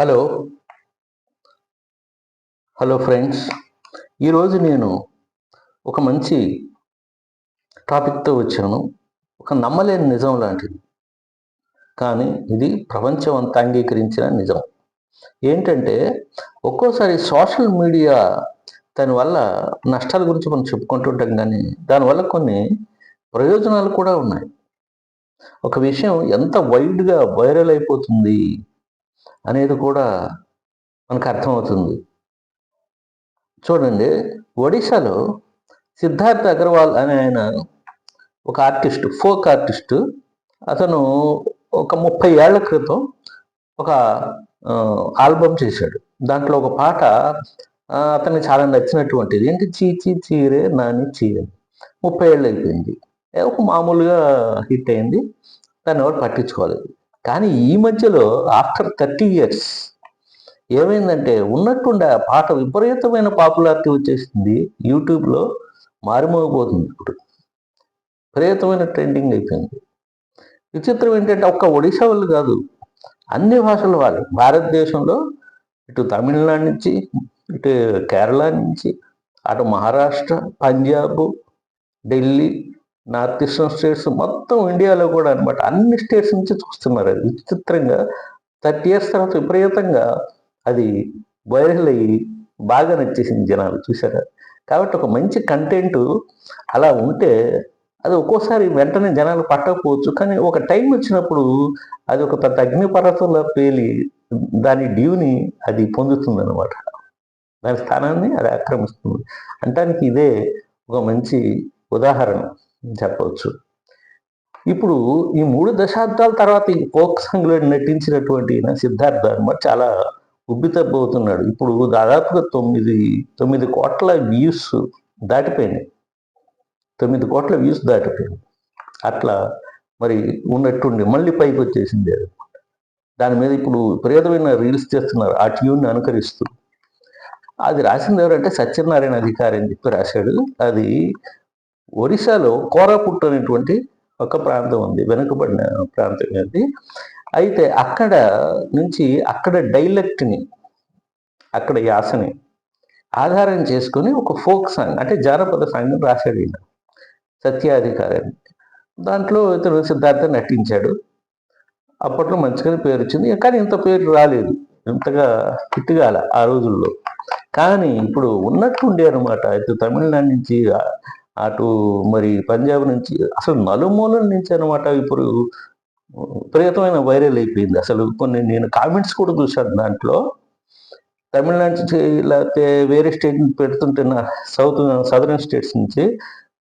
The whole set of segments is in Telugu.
హలో హలో ఫ్రెండ్స్ ఈరోజు నేను ఒక మంచి టాపిక్తో వచ్చాను. ఒక నమ్మలేని నిజం లాంటిది. కానీ ఇది ప్రపంచం అంతా అంగీకరించిన నిజం. ఏంటంటే ఒక్కోసారి సోషల్ మీడియా దానివల్ల నష్టాల గురించి మనం చెప్పుకుంటుంటాం కానీ దానివల్ల కొన్ని ప్రయోజనాలు కూడా ఉన్నాయి. ఒక విషయం ఎంత వైడ్గా వైరల్ అయిపోతుంది అనేది కూడా మనకు అర్థమవుతుంది. చూడండి ఒడిశాలో సిద్ధార్థ్ అగర్వాల్ అనే ఆయన ఒక ఆర్టిస్ట్ ఫోక్ ఆర్టిస్ట్ అతను ఒక ముప్పై ఏళ్ళ క్రితం ఒక ఆల్బమ్ చేశాడు. దాంట్లో ఒక పాట అతనికి చాలా నచ్చినటువంటిది. ఏంటి? చీ చీ చీరే నాని చీరే ముప్పై ఏళ్ళు అయిపోయింది. ఒక మామూలుగా హిట్ అయింది. దాన్ని ఎవరు పట్టించుకోలేదు. కానీ ఈ మధ్యలో ఆఫ్టర్ థర్టీ ఇయర్స్ ఏమైందంటే ఉన్నట్టుండే పాట విపరీతమైన పాపులారిటీ వచ్చేసింది. యూట్యూబ్లో మారిమోగిపోతుంది ఇప్పుడు. విపరీతమైన ట్రెండింగ్ అయిపోయింది. విచిత్రం ఏంటంటే ఒక్క ఒడిశా వాళ్ళు కాదు అన్ని భాషల వాళ్ళు. భారతదేశంలో ఇటు తమిళనాడు నుంచి ఇటు కేరళ నుంచి అటు Maharashtra Punjab Delhi north eastern states మొత్తం ఇండియాలో కూడా అనమాట అన్ని స్టేట్స్ నుంచి చూస్తున్నారు అది విచిత్రంగా. థర్టీ ఇయర్స్ తర్వాత విపరీతంగా అది వైరల్ అయ్యి బాగా నచ్చేసింది జనాలు చూసారా కాబట్టి ఒక మంచి కంటెంట్ అలా ఉంటే అది ఒక్కోసారి వెంటనే జనాలు పట్టకపోవచ్చు. కానీ ఒక టైం వచ్చినప్పుడు అది ఒక పెద్ద అగ్నిపర్వతంలో పేలి దాని డ్యూని అది పొందుతుంది అనమాట దాని స్థానాన్ని అది ఆక్రమిస్తుంది. అంటానికి ఇదే ఒక మంచి ఉదాహరణ. చెప్పవచ్చు. ఇప్పుడు ఈ మూడు దశాబ్దాల తర్వాత ఈ ఫోక్ సంగ్లో నటించినటువంటి సిద్ధార్థ అనమాట చాలా ఉబ్బితబ్బవుతున్నాడు. ఇప్పుడు దాదాపుగా తొమ్మిది తొమ్మిది కోట్ల వ్యూస్ దాటిపోయినాయి. తొమ్మిది కోట్ల వ్యూస్ దాటిపోయింది అట్లా మరి ఉన్నట్టుండి మళ్ళీ పైకి వచ్చేసింది దాని మీద ఇప్పుడు విపరీతమైన రీల్స్ చేస్తున్నారు. ఆ ట్యూన్ని అనుకరిస్తూ. అది రాసింది ఎవరంటే సత్యనారాయణ అధికారి అని చెప్పి రాశాడు. అది ఒరిస్సాలో కోరాపుట్ అనేటువంటి ఒక ప్రాంతం ఉంది వెనుకబడిన ప్రాంతం అది అయితే అక్కడ నుంచి అక్కడ డైలెక్ట్ని అక్కడ యాసని ఆధారం చేసుకుని ఒక ఫోక్ సాంగ్ అంటే జానపద సాంగ్ రాశాడు ఈయన సత్యాధికారి. దాంట్లో ఇతను సిద్ధార్థ నటించాడు. అప్పట్లో మంచిగానే పేరు వచ్చింది కానీ ఇంత పేరు రాలేదు. ఇంతగా హిట్ ఆ రోజుల్లో. కానీ ఇప్పుడు ఉన్నట్టుండే అనమాట ఇటు తమిళనాడు నుంచి అటు మరి పంజాబ్ నుంచి అసలు నలుమూలల నుంచి అనమాట ఇప్పుడు విపరీతమైన వైరల్ అయిపోయింది. అసలు కొన్ని నేను కామెంట్స్ కూడా చూశాను దాంట్లో. తమిళనాడు నుంచి లేకపోతే వేరే స్టేట్ నుంచి పెడుతుంటే నా సౌత్ సదరన్ స్టేట్స్ నుంచి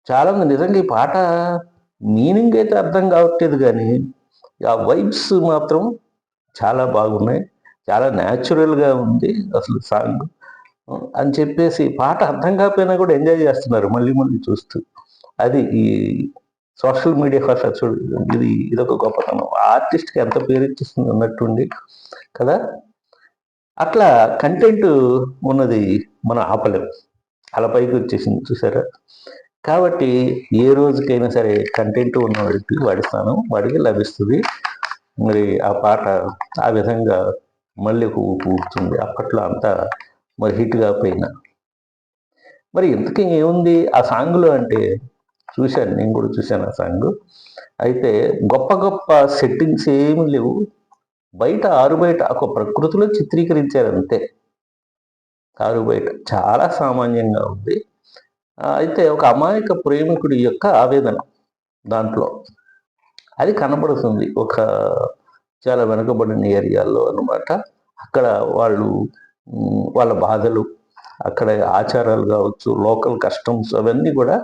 చాలామంది నిజంగా ఈ పాట మీనింగ్ అయితే అర్థం కావట్లేదు కానీ ఆ వైబ్స్ మాత్రం చాలా బాగున్నాయి. చాలా న్యాచురల్గా ఉంది అసలు సాంగ్. అని చెప్పేసి పాట అర్థం కాకపోయినా కూడా ఎంజాయ్ చేస్తున్నారు మళ్ళీ మళ్ళీ చూస్తూ. అది ఈ సోషల్ మీడియా ఫస్ట్ చూడు ఇది ఇదొక గొప్పతనం. ఆర్టిస్ట్కి ఎంత పేరు ఇచ్చేస్తుంది అన్నట్టుండి కదా? అట్లా కంటెంట్ ఉన్నది మనం ఆపలేం. అలా పైకి వచ్చేసింది చూసారా? కాబట్టి ఏ రోజుకైనా సరే కంటెంట్ ఉన్నవాడికి వాడి స్థానం వాడికి లభిస్తుంది. మరి ఆ పాట ఆ విధంగా మళ్ళీ ఒక ఊపుతుంది. అప్పట్లో అంతా మరి హిట్ కాకపోయినా మరి ఇంతకీ ఏముంది? ఆ సాంగ్లో అంటే చూశాను నేను కూడా చూశాను ఆ సాంగ్. అయితే గొప్ప గొప్ప సెట్టింగ్స్ ఏమి లేవు. బయట ఆరు బయట ఒక ప్రకృతిలో చిత్రీకరించారు అంతే. ఆరు బయట చాలా సామాన్యంగా ఉంది. అయితే ఒక అమాయక ప్రేమికుడి యొక్క ఆవేదన దాంట్లో. అది కనబడుతుంది ఒక చాలా వెనుకబడిన ఏరియాల్లో అన్నమాట. అక్కడ వాళ్ళు వాళ్ళ బాధలు అక్కడ ఆచారాలు కావచ్చు లోకల్ కస్టమ్స్ అవన్నీ కూడా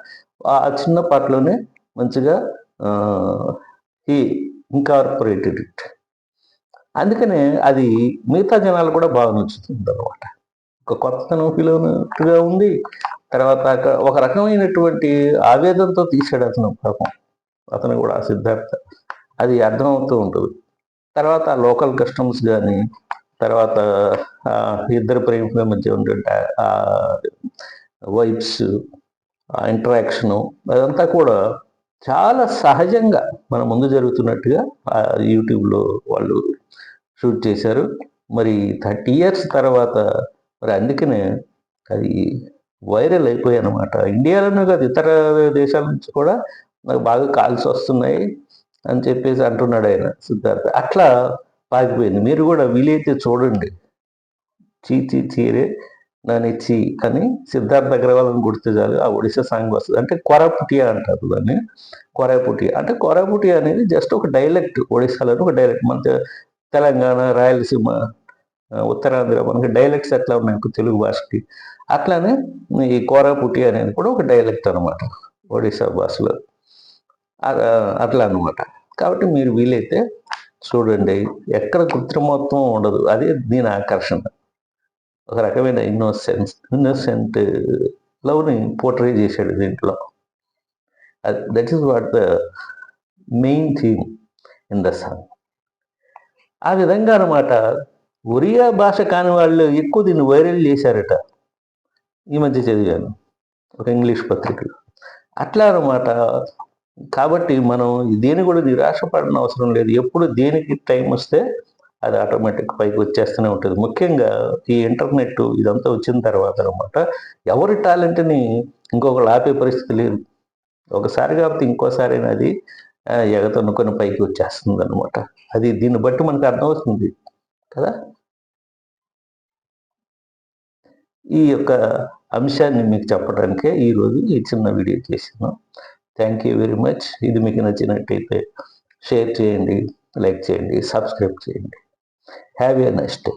ఆ చిన్న పాటలోనే మంచిగా ఈ ఇన్కార్పొరేటెడ్ ఇట్ అందుకనే అది మిగతా జనాలు కూడా బాగా నచ్చుతుంది అనమాట ఒక కొత్తతనం ఫీల్ అయినట్టుగా ఉంది తర్వాత ఒక రకమైనటువంటి ఆవేదనతో తీసాడు అతను పాపం అతను కూడా ఆ సిద్ధార్థ. అది అర్థమవుతూ ఉంటుంది. తర్వాత లోకల్ కస్టమ్స్ కానీ తర్వాత ఇద్దరు ప్రేమికుల మధ్య ఉండే ఆ వైబ్స్ ఆ ఇంటరాక్షను అదంతా కూడా చాలా సహజంగా మన ముందు జరుగుతున్నట్టుగా యూట్యూబ్లో వాళ్ళు షూట్ చేశారు. మరి థర్టీ ఇయర్స్ తర్వాత మరి అందుకనే అది వైరల్ అయిపోయాయి అనమాట ఇండియాలోనే కాదు ఇతర దేశాల నుంచి కూడా నాకు బాగా కాల్స్ వస్తున్నాయి అని చెప్పేసి అంటున్నాడు ఆయన సిద్ధార్థ. అట్లా ఆగిపోయింది. మీరు కూడా వీలైతే చూడండి. చీ చీ చీరే నానిచ్చి అని సిద్ధార్థ అగ్రవాల్ అని గుర్తు చాలు ఆ ఒడిశా సాంగ్ వస్తుంది. అంటే కొరాపుటియా అంటారు దాన్ని. కొరాపుటియా అంటే కొరాపుటియా అనేది జస్ట్ ఒక డైలెక్ట్ ఒడిశాలో ఒక డైలెక్ట్ మన తెలంగాణ రాయలసీమ ఉత్తరాంధ్ర మనకి డైలెక్ట్స్ ఎట్లా ఉన్నాయి తెలుగు భాషకి. అట్లానే ఈ కోరాపుటి అనేది కూడా ఒక డైలెక్ట్ అనమాట ఒడిశా భాషలో. అట్లా అనమాట కాబట్టి మీరు వీలైతే చూడండి ఎక్కడ కృత్రిమత్వం ఉండదు. అదే దీని ఆకర్షణ. ఒక రకమైన ఇన్నోసెన్స్ ఇన్నోసెంట్ లవ్ని పోర్ట్రే చేశాడు దీంట్లో. That is what the main theme in the song ఆ విధంగా అనమాట ఒరియా భాష కాని వాళ్ళు ఎక్కువ దీన్ని వైరల్ చేశారట. ఈ మధ్య చదివాను. ఒక ఇంగ్లీష్ పత్రికలో. అట్లా అనమాట కాబట్టి మనం దేని కూడా నిరాశపడిన అవసరం లేదు. ఎప్పుడు దేనికి టైం వస్తే అది ఆటోమేటిక్ పైకి వచ్చేస్తూనే ఉంటుంది. ముఖ్యంగా ఈ ఇంటర్నెట్ ఇదంతా వచ్చిన తర్వాత అనమాట ఎవరి టాలెంట్ని ఇంకొకరు ఆపే పరిస్థితి లేదు. ఒకసారి కాకపోతే ఇంకోసారి అది ఎగతనుకొని పైకి వచ్చేస్తుంది అనమాట అది దీన్ని బట్టి మనకు అర్థమవుతుంది కదా? ఈ యొక్క అంశాన్ని మీకు చెప్పడానికే ఈరోజు ఈ చిన్న వీడియో చేసాను థ్యాంక్ యూ వెరీ మచ్ ఇది మీకు నచ్చినట్టయితే షేర్ చేయండి లైక్ చేయండి సబ్స్క్రైబ్ చేయండి. Have a next day